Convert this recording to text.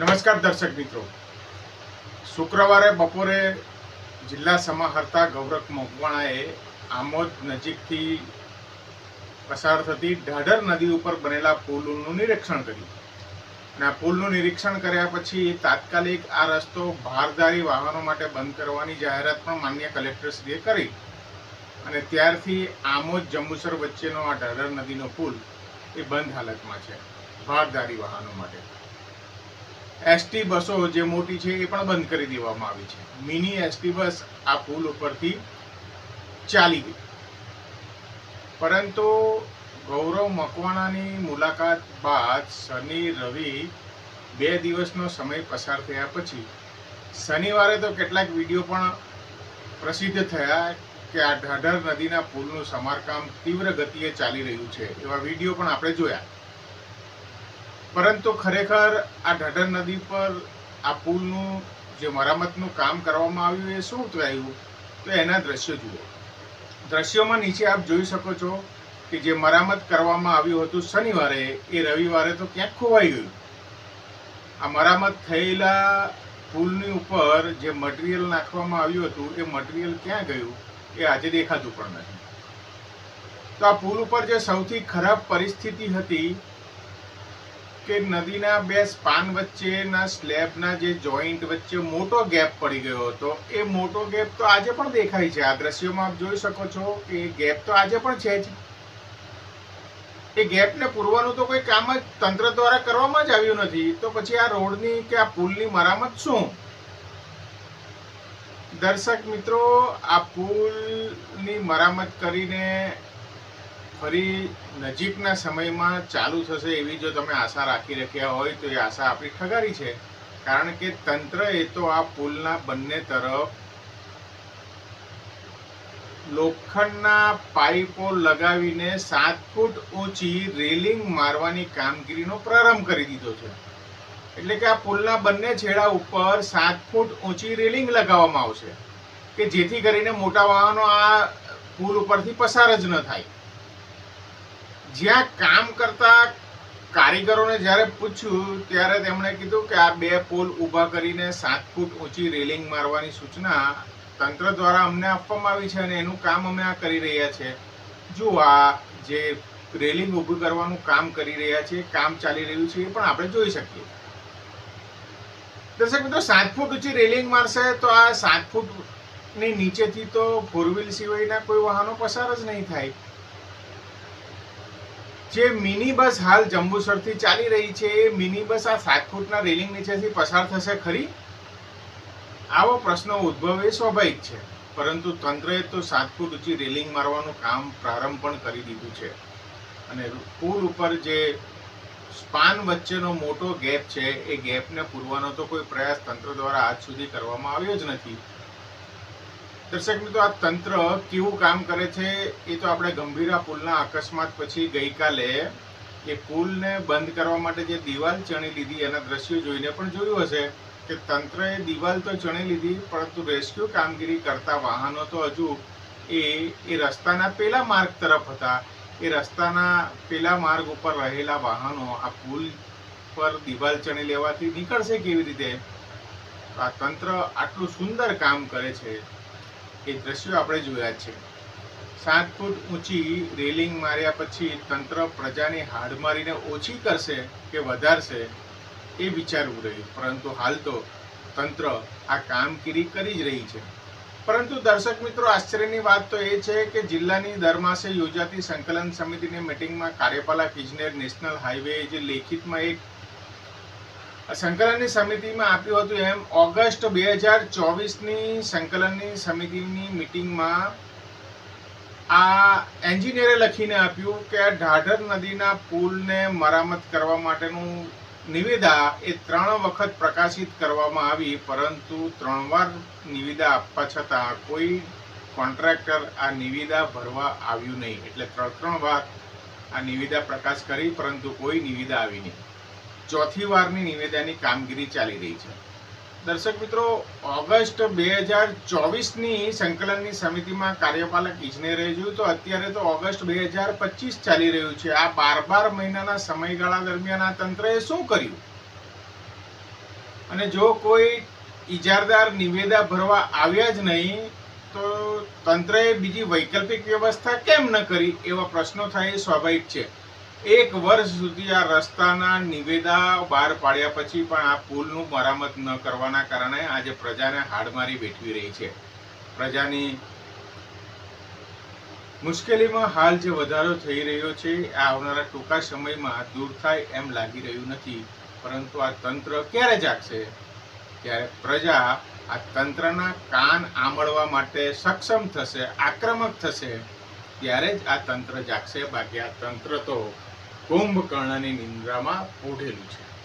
નમસ્કાર દર્શક મિત્રો. શુક્રવારે બપોરે જિલ્લા સમાહર્તા ગૌરવ મકવાણાએ આમોદ નજીકથી પસાર થતી ઢાઢર નદી ઉપર બનેલા પુલનું નિરીક્ષણ કર્યું. અને આ પુલનું નિરીક્ષણ કર્યા પછી તાત્કાલિક આ રસ્તો ભારદારી વાહનો માટે બંધ કરવાની જાહેરાત પણ માન્ય કલેક્ટરશ્રીએ કરી. અને ત્યારથી આમોદ જંબુસર વચ્ચેનો આ ઢાઢર નદીનો પુલ એ બંધ હાલતમાં છે. ભારદારી વાહનો માટે. એસટી બસો જે મોટી છે એ પણ બંધ કરી દેવામાં આવી છે. મિની એસટી બસ આ પુલ ઉપરથી ચાલી ગઈ. પરંતુ ગૌરવ મકવાણાની મુલાકાત બાદ શનિ, રવિ બે દિવસનો સમય પસાર થયા પછી શનિવારે તો કેટલાક વીડિયો પણ પ્રસિદ્ધ થયા કે આ ઢાઢર નદીના પુલનું સમારકામ તીવ્ર ગતિએ ચાલી રહ્યું છે. એવા વીડિયો પણ આપણે જોયા. પરંતુ ખરેખર આ ઢઢર નદી પર આ પુલનું જે મરામતનું કામ કરવામાં આવ્યું એ શું ઉતરાયું? તો એના દ્રશ્યો જુઓ. દ્રશ્યોમાં નીચે આપ જોઈ શકો છો કે જે મરામત કરવામાં આવ્યું હતું શનિવારે, એ રવિવારે તો ક્યાંક ખોવાઈ ગયું. આ મરામત થયેલા પુલની ઉપર જે મટીરિયલ નાખવામાં આવ્યું હતું, એ મટીરિયલ ક્યાં ગયું? એ આજે દેખાતું પણ નથી. તો આ પુલ ઉપર જે સૌથી ખરાબ પરિસ્થિતિ હતી કે નદીના બે સ્પાન વચ્ચેના સ્લેબના જે જોઈન્ટ વચ્ચે મોટો ગેપ પડી ગયો હતો, એ મોટો ગેપ તો આજે પણ દેખાય છે. આ દ્રશ્યોમાં આપ જોઈ શકો છો કે ગેપ તો આજે પણ છે જ. એ ગેપને પૂરવાનું તો કોઈ કામ જ તંત્ર દ્વારા કરવામાં જ આવ્યું નથી. તો પછી આ રોડની કે આ પુલની મરામત શું? દર્શક મિત્રો, આ પુલની મરામત કરીને ફરી નજીકના સમયમાં ચાલુ થશે એવી જો તમે આશા રાખી રાખ્યા હોય તો એ આશા આપણી ઠગારી છે. કારણ કે તંત્ર એ તો આ પુલના બંને તરફ લોખંડના પાઇપો લગાવીને સાત ફૂટ ઊંચી રેલિંગ મારવાની કામગીરીનો પ્રારંભ કરી દીધો છે. એટલે કે આ પુલના બંને છેડા ઉપર સાત ફૂટ ઊંચી રેલિંગ લગાવવામાં આવશે, કે જેથી કરીને મોટા વાહનો આ પુલ ઉપરથી પસાર જ ન થાય. જ્યાં કામ કરતા કારીગરોને જ્યારે પૂછ્યું, ત્યારે તેમણે કીધું કે આ બે પોલ ઊભા કરીને સાત ફૂટ ઊંચી રેલિંગ મારવાની સૂચના તંત્ર દ્વારા અમને આપવામાં આવી છે અને એનું કામ અમે આ કરી રહ્યા છે. જો આ જે રેલિંગ ઊભું કરવાનું કામ કરી રહ્યા છે, કામ ચાલી રહ્યું છે, એ પણ આપણે જોઈ શકીએ. દર્શક મિત્રો, સાત ફૂટ ઊંચી રેલિંગ મારશે તો આ સાત ફૂટની નીચેથી તો ફોર વ્હીલ સિવાયના કોઈ વાહનો પસાર જ નહીં થાય. જે મિની બસ હાલ જંબુસરથી ચાલી રહી છે. એ મિની બસ આ સાત ફૂટના રેલિંગ નીચેથી પસાર થશે ખરી? આવો પ્રશ્ન ઉદ્ભવ એ સ્વાભાવિક છે. પરંતુ તંત્રએ તો સાત ફૂટ ઊંચી રેલિંગ મારવાનું કામ પ્રારંભ પણ કરી દીધું છે. અને પુલ ઉપર જે સ્પાન વચ્ચેનો મોટો ગેપ છે, એ ગેપને પૂરવાનો તો કોઈ પ્રયાસ તંત્ર દ્વારા આજ સુધી કરવામાં આવ્યો જ નથી. દર્શક મિત્રો, આ તંત્ર કેવું કામ કરે છે એ તો આપણે ગંભીરા પુલના અકસ્માત પછી ગઈકાલે એ પુલને બંધ કરવા માટે જે દિવાલ ચણી લીધી, એના દ્રશ્યો જોઈને પણ જોયું હશે કે તંત્રએ દિવાલ તો ચણી લીધી, પરંતુ રેસ્ક્યુ કામગીરી કરતા વાહનો તો હજુ એ એ રસ્તાના પેલા માર્ગ તરફ હતા. એ રસ્તાના પેલા માર્ગ ઉપર રહેલા વાહનો આ પુલ પર દિવાલ ચણી લેવાથી નીકળશે કેવી રીતે? આ તંત્ર આટલું સુંદર કામ કરે છે. એ દ્રશ્યો આપણે જોયા છે. સાત ફૂટ ઊંચી રેલિંગ માર્યા પછી તંત્ર પ્રજાની હાડમારીને ઓછી કરશે કે વધારશે એ વિચારવું રહ્યું. પરંતુ હાલ તો તંત્ર આ કામગીરી કરી જ રહી છે. પરંતુ દર્શક મિત્રો, આશ્ચર્યની વાત તો એ છે કે જિલ્લાની દર માસે યોજાતી સંકલન સમિતિની મિટિંગમાં કાર્યપાલક ઇજનેર નેશનલ હાઈવે જે લેખિતમાં એક સંકલનની સમિતિમાં આપ્યું હતું એમ ઓગસ્ટ બે હજાર ચોવીસની સંકલનની સમિતિની મિટિંગમાં આ એન્જિનિયરે લખીને આપ્યું કે ઢાઢર નદીના પુલને મરામત કરવા માટેનું નિવેદા એ ત્રણ વખત પ્રકાશિત કરવામાં આવી, પરંતુ ત્રણ વાર નિવેદા આપવા છતાં કોઈ કોન્ટ્રાક્ટર આ નિવેદા ભરવા આવ્યું નહીં. એટલે ત્રણ ત્રણ વાર આ નિવેદા પ્રકાશ કરી, પરંતુ કોઈ નિવેદા આવી નહીં. ચોથી વારની નિવેદાની કામગીરી ચાલી રહી છે. દર્શક મિત્રો, ઓગસ્ટ બે હજાર ચોવીસની સંકલનની સમિતિમાં કાર્યપાલક ઇજનેરે જોયું તો અત્યારે તો ઓગસ્ટ બે હજાર પચીસ ચાલી રહ્યું છે. આ બાર બાર મહિનાના સમયગાળા દરમિયાન આ તંત્રએ શું કર્યું? અને જો કોઈ ઇજારદાર નિવેદા ભરવા આવ્યા જ નહીં, તો તંત્રએ બીજી વૈકલ્પિક વ્યવસ્થા કેમ ન કરી? એવા પ્રશ્નો થાય એ સ્વાભાવિક છે. એક વર્ષ સુધી આ રસ્તાના નિવેદા બહાર પાડ્યા પછી પણ આ પુલનું મરામત ન કરવાના કારણે આજે પ્રજાને હાડમારી વેઠવી રહી છે. પ્રજાની મુશ્કેલીમાં હાલ જે વધારો થઈ રહ્યો છે આ આવનારા ટૂંકા સમયમાં દૂર થાય એમ લાગી રહ્યું નથી. પરંતુ આ તંત્ર ક્યારે જાગશે? ત્યારે પ્રજા આ તંત્રના કાન આંબળવા માટે સક્ષમ થશે, આક્રમક થશે. ત્યારે જ આ તંત્ર જાગશે. બાકી આ તંત્ર તો કુંભકર્ણની નિંદ્રામાં ઉઠેલું છે.